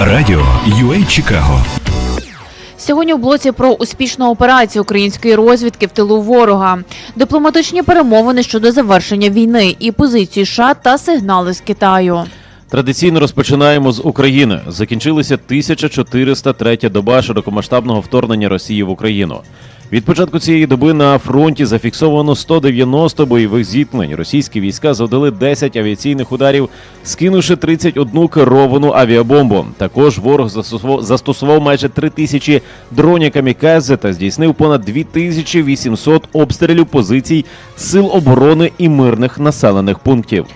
Радіо UA Чикаго. Сьогодні в блоці про успішну операцію української розвідки в тилу ворога, дипломатичні перемовини щодо завершення війни і позиції США та сигнали з Китаю. Традиційно розпочинаємо з України. Закінчилися 1403 доба широкомасштабного вторгнення Росії в Україну. Від початку цієї доби на фронті зафіксовано 190 бойових зіткнень. Російські війська завдали 10 авіаційних ударів, скинувши 31 керовану авіабомбу. Також ворог застосував, майже 3 тисячі дронів камікадзе та здійснив понад 2800 обстрілів позицій сил оборони і мирних населених пунктів.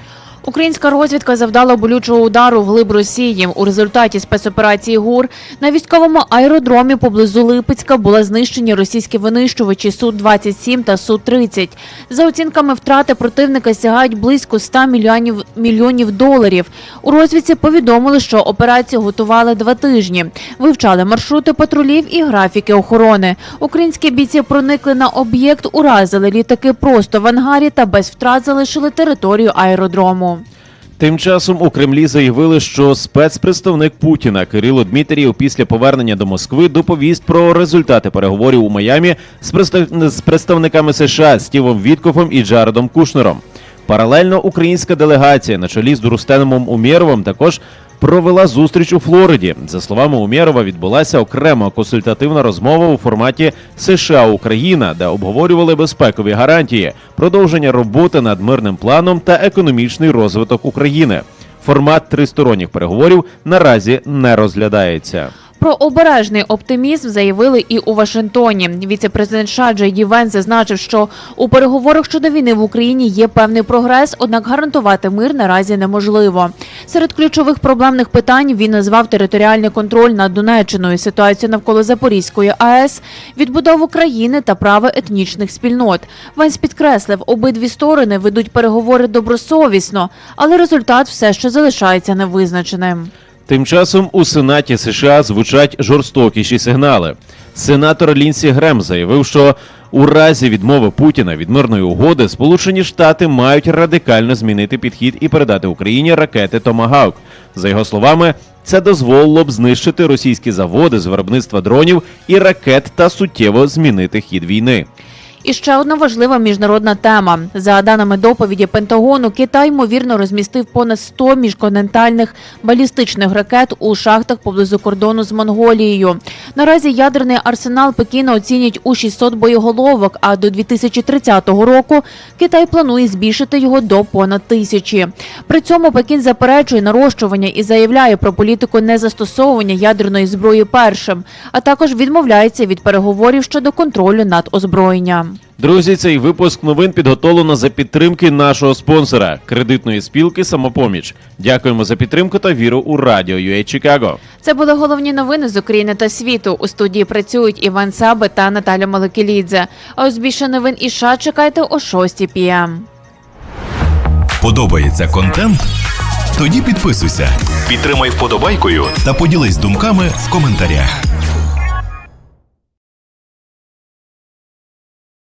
Українська розвідка завдала болючого удару в глиб Росії. У результаті спецоперації ГУР на військовому аеродромі поблизу Липецька були знищені російські винищувачі Су-27 та Су-30. За оцінками втрати противника сягають близько 100 мільйонів, мільйонів доларів. У розвідці повідомили, що операцію готували два тижні. Вивчали маршрути патрулів і графіки охорони. Українські бійці проникли на об'єкт, уразили літаки просто в ангарі та без втрат залишили територію аеродрому. Тим часом у Кремлі заявили, що спецпредставник Путіна Кирило Дмитрієв після повернення до Москви доповість про результати переговорів у Майамі з, представ- з представниками США Стівом Віткофом і Джаредом Кушнером. Паралельно українська делегація на чолі з Рустемом Умєровим також провела зустріч у Флориді. За словами Умєрова, відбулася окрема консультативна розмова у форматі США Україна, де обговорювали безпекові гарантії, продовження роботи над мирним планом та економічний розвиток України. Формат тристоронніх переговорів наразі не розглядається. Про обережний оптимізм заявили і у Вашингтоні. Віце-президент США Джей зазначив, що у переговорах щодо війни в Україні є певний прогрес, однак гарантувати мир наразі неможливо. Серед ключових проблемних питань він назвав територіальний контроль над Донеччиною, ситуацію навколо Запорізької АЕС, відбудову країни та право етнічних спільнот. Венс підкреслив, обидві сторони ведуть переговори добросовісно, але результат все ще залишається невизначеним. Тим часом у Сенаті США звучать жорстокіші сигнали. Сенатор Лінсі Грем заявив, що у разі відмови Путіна від мирної угоди Сполучені Штати мають радикально змінити підхід і передати Україні ракети Томагавк. За його словами, це дозволило б знищити російські заводи з виробництва дронів і ракет та суттєво змінити хід війни. І ще одна важлива міжнародна тема. За даними доповіді Пентагону, Китай ймовірно розмістив понад 100 міжконтинентальних балістичних ракет у шахтах поблизу кордону з Монголією. Наразі ядерний арсенал Пекіна оцінять у 600 боєголовок, а до 2030 року Китай планує збільшити його до понад тисячі. При цьому Пекін заперечує нарощування і заявляє про політику незастосовування ядерної зброї першим, а також відмовляється від переговорів щодо контролю над озброєнням. Друзі, цей випуск новин підготовлено за підтримки нашого спонсора кредитної спілки Самопоміч. Дякуємо за підтримку та віру у радіо UA Чикаго. Це були головні новини з України та світу. У студії працюють Іван Саби та Наталя Маликелідзе. А ось більше новин і США чекайте о 6 п'єм. Подобається контент? Тоді підписуйся, підтримай вподобайкою та поділись думками в коментарях.